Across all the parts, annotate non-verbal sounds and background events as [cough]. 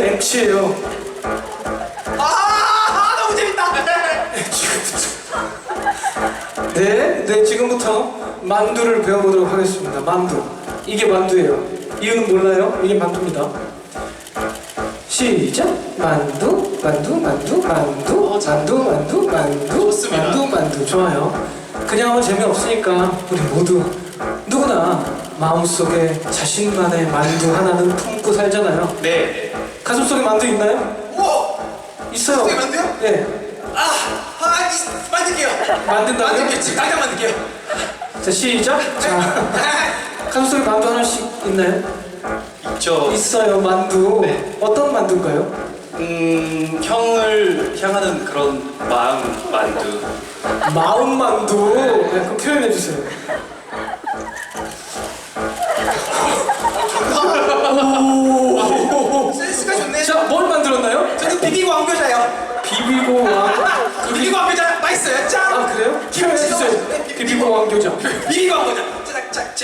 끝이에요. 아, 아 너무 재밌다. 네, 네 지금부터 만두를 배워보도록 하겠습니다. 만두. 이게 만두예요. 이유는 몰라요? 이게 만두입니다. 시작. 만두, 만두, 만두, 만두. 만두, 만두, 만두, 좋습니다. 만두, 만두. 좋아요. 그냥 하면 재미없으니까 우리 모두 누구나 마음속에 자신만의 만두 하나는 품고 살잖아요. 네. 가슴속에 만두 있나요? 우와. 있어요. 가슴속에 만두요? 네. 아, 아, 이, 만들게요. 만든다고요? 만들게요. 지금 당장 만들게요. 자, 시작. 자, 가슴속에 만두 하나씩 있나요? 저, 있어요 만두 네. 어떤 만두인가요? 음, 형을 향하는 그런 마음 만두. 마음 만두 네, 그럼 표현해 주세요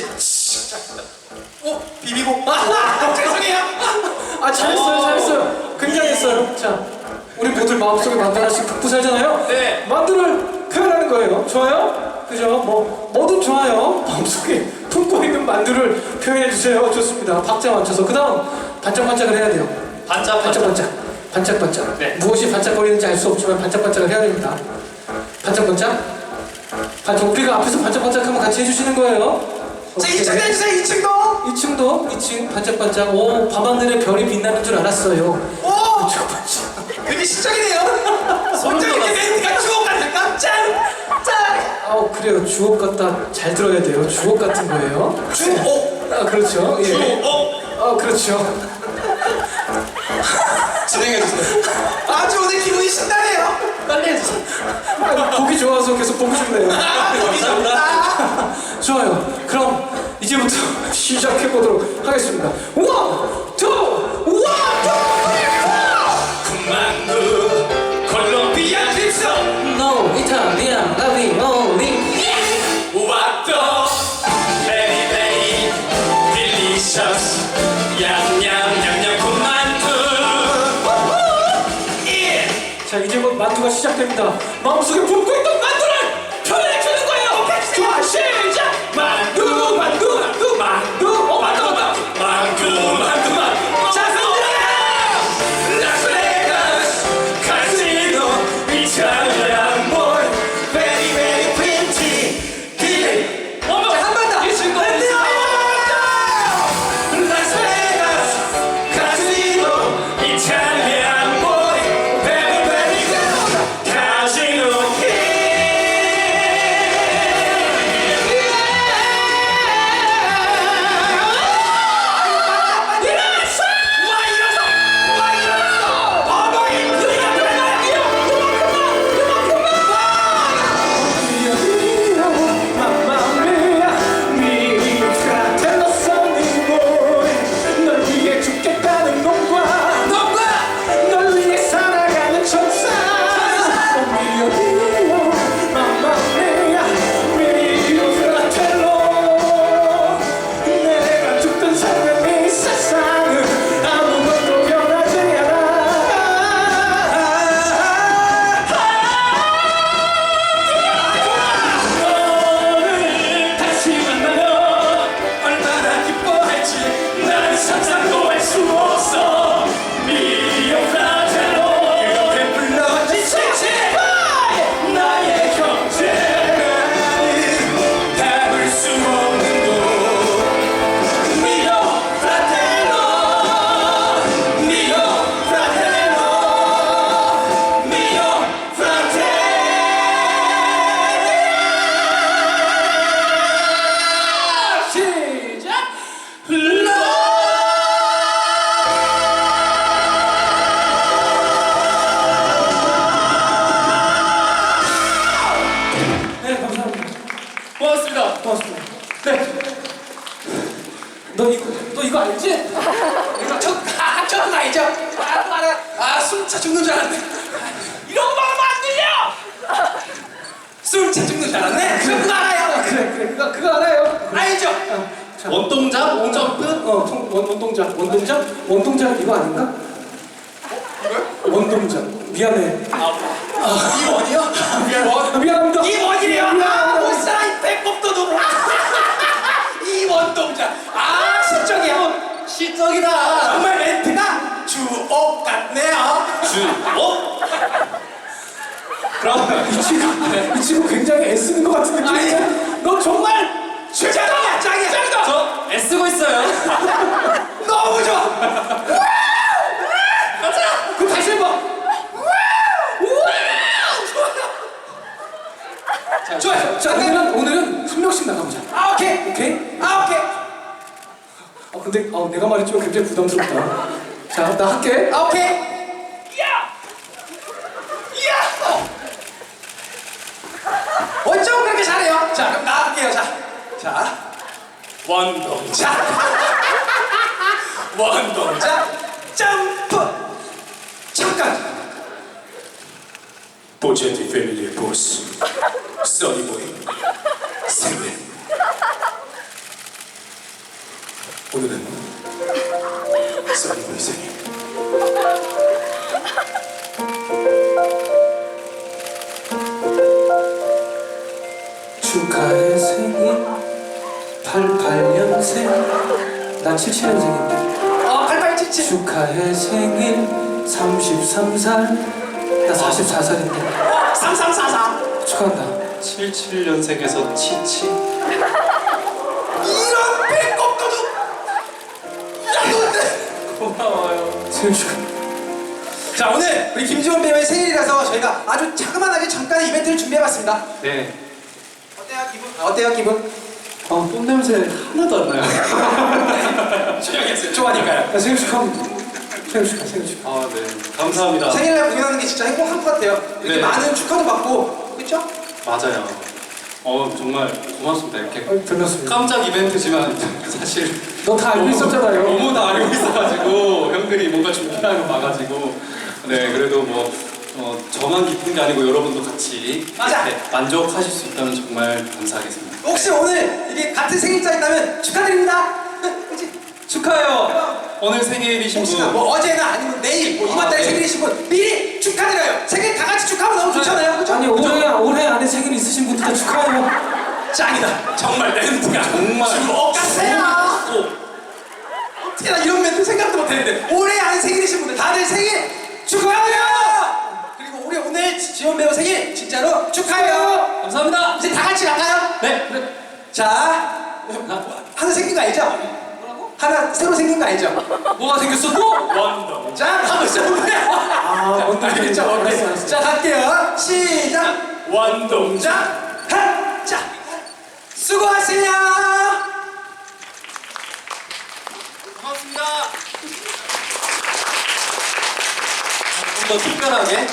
짜. 오, 비비고. 아, 죄송해요. 아 잘했어요 잘했어요. 굉장했어요. 자 우리 모두 마음속에 하나씩 품고 살잖아요. 네. 만두를 표현하는 거예요. 좋아요? 그죠? 뭐 뭐든 좋아요. 마음속에 품고 있는 만두를 표현해 주세요. 좋습니다. 박자 맞춰서. 그 다음 반짝반짝을 해야 돼요. 반짝 반짝 반짝 반짝 반짝 네. 무엇이 반짝거리는지 알 수 없지만 반짝반짝을 해야 됩니다. 반짝반짝. 반짝 우리가 앞에서 반짝반짝하면 같이 해주시는 거예요 자, 오케이. 2층 내주세요. 2층도. 2층도 2층 반짝반짝 오 밤하늘에 별이 빛나는 줄 알았어요 오, 반짝반짝 되게 시적이네요. 어쩜 이렇게 멘트가 주옥 같을까? 짠, 짠. 아우 그래요 주옥 같다 잘 들어야 돼요 주옥 같은 거예요 주옥, 아 그렇죠 예. 주옥. 아 그렇죠 진행해 주세요. 아주 오늘 기분이 신나네요. 빨리 해주세요. 아, 보기 좋아서 계속 보고 싶네요 아, 기분이 좋다. 좋아요. 그럼 이제부터 시작해 보도록 하겠습니다. 원, 투, 원, 군만두, 콜롬비아 투. No, Italian, ravioli. 우와또, 베리 베리, 딜리셔스, 얌얌 얌얌 군만두. 예. 자, 이제 곧 만두가 시작됩니다. 마음속에 품고 있던 고맙습니다 고맙습니다. 네. 너 이거 너 이거 알지? 이거 저, 아, 저는 알죠? 아, 알아. 아, 숨차 죽는 줄 알았네. 이런 거 하면 안 들려! 숨차 죽는 줄 알았네? 그거 알아요. 그래 그래 그거 그거 알아요. 알죠? 어, 자, 원동작, 원점프. 어 통, 원, 원동작 원동작 원동작 이거 아닌가? 원동작. 미안해. 이원이요? 이원. 아, 미안합니다. 이 원이래요. 아, 미안합니다. 못 살아 이 배꼽도 누구? 동자. 아, 시적이야. 시적이다. 정말 멘트가 주옥 같네요. 주옥? 그럼 이 친구, 이 친구 굉장히 애쓰는 것 같은? 아니. 너 정말 짱이야, 짱이야, 짱이다. 저 애쓰고 있어요. 너무 좋아. 그 다시 해봐. 좋아요. 자, 오늘은, 오늘은 한 명씩 나가보자. 아, 오케이. 오케이? 아, 오케이. 어, 근데 어, 내가 말했지만 굉장히 부담스럽다. 자, 나 할게. 아, 오케이. 야! 야! 어쩜 그렇게 잘해요? 자, 그럼 나 할게요. 자. 자. 원동작. 원동작. [laughs] 점프. 잠깐. 보제티 패밀리의 보스 써니보이 생일 써니보이 생일 축하해 생일. 88년생 나 77년생인데. 어, 8877. 축하해 생일. 33살. 나 44살인데. 어, 3344. 축하한다. 77년생에서 치치 생일 축하 자 오늘 우리 김지원 배우의 생일이라서 저희가 아주 자그마하게 잠깐의 이벤트를 준비해봤습니다. 네 어때요 기분? 아, 어때요 기분? 어, 똥냄새 하나도 안 나요 조용히 했어요. 좋아하니까요. 야, 생일 축하합니다 생일 축하 생일 축하 아 네 감사합니다 생일날 공연하는 게 진짜 행복한 것 같아요. 이렇게 네. 많은 축하도 받고 그렇죠? 맞아요 어 정말 고맙습니다 이렇게 어, 들렸습니다 깜짝 이벤트지만 사실 너다 알고 있었잖아요 너무 다 알고 있어가지고 형들이 뭔가 준비하는 거 봐가지고 네 그래도 뭐 어, 저만 기쁜 게 아니고 여러분도 같이 맞아. 네, 만족하실 수 있다면 정말 감사하겠습니다. 혹시 오늘 이게 같은 생일자 있다면 축하드립니다. 그렇지? 축하해요. 오늘 생일이신 혹시나 분. 뭐 어제나 아니면 내일 뭐 이번 달에 아, 네. 생일이신 분 미리 축하드려요. 생일 다 같이 축하하면 너무 좋잖아요. 그렇죠? 아니 올해 올해 안에 생일 있으신 분들도 축하해요 짱이다. 정말 멘트가 정말. 같아요. 어 떻게 나 이런 멘트 생각도 못했는데 올해 안에 생일이신 분들 다들 생일 축하해요. 그리고 우리 오늘 지- 지원 배우 생일 진짜로 축하해요. 감사합니다. 이제 다 같이 나가요. 네. 네. 자 하나 생긴 거 알죠? 뭐라고? 하나 새로 생긴 거 알죠? 뭐가 생겼어 또? 원더. 자 하고 있었는데 아뭔 알겠죠? 알았어 알았어 자 갈게요. 시작. 원동작. 자, 하, 자, 수고하세요. 고맙습니다. 좀 더 특별하게.